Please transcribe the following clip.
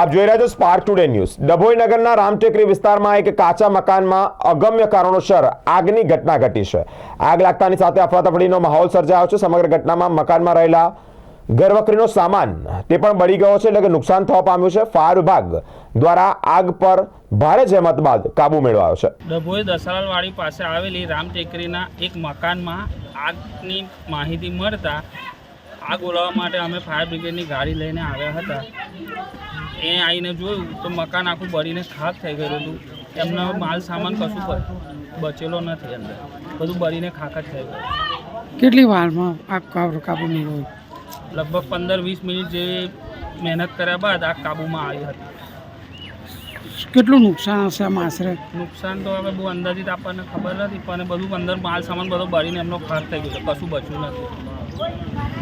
આપ જોઈ રહ્યા છો સ્પાર્ક ટુડે ન્યૂઝ ડભોઈ નગરના રામટેકરી વિસ્તારમાં એક કાચા મકાનમાં અગમ્ય કારણોસર આગની ઘટના ઘટી છે. આગ લાગતાની સાથે અફરાતફરીનો માહોલ સર્જાયો છે. સમગ્ર ઘટનામાં મકાનમાં રહેલા ઘરવકરીનો સામાન તે પણ બળી ગયો છે એટલે કે નુકસાન થવા પામ્યું છે. ફાયર વિભાગ દ્વારા આગ પર ભારે જહેમત બાદ કાબુ મેળવાયો છે. ડભોઈ દસાલાલવાડી પાસે આવેલી રામટેકરીના એક મકાનમાં આગની માહિતી મળતા આગ ઓલવવા માટે અમે ફાયર બ્રિગેડની ગાડી લઈને આવ્યા હતા. એ આવીને જોયું તો મકાન આખું બળીને ખાક થઈ ગયેલું હતું. એમનો માલ સામાન કશું બચેલો નથી અંદર બધું બળીને ખાક જ થઈ ગયું. કેટલી વારમાં આગ કાબુ કાબુ મેળવ્યો લગભગ પંદર વીસ મિનિટ જે મહેનત કર્યા બાદ આગ કાબૂમાં આવી હતી. કેટલું નુકસાન હશે આમ આશરે? નુકસાન તો હવે બહુ અંદાજિત આપણને ખબર નથી પણ બધું અંદર માલ સામાન બધો બળીને એમનો ખાક થઈ ગયો કશું બચ્યું નથી.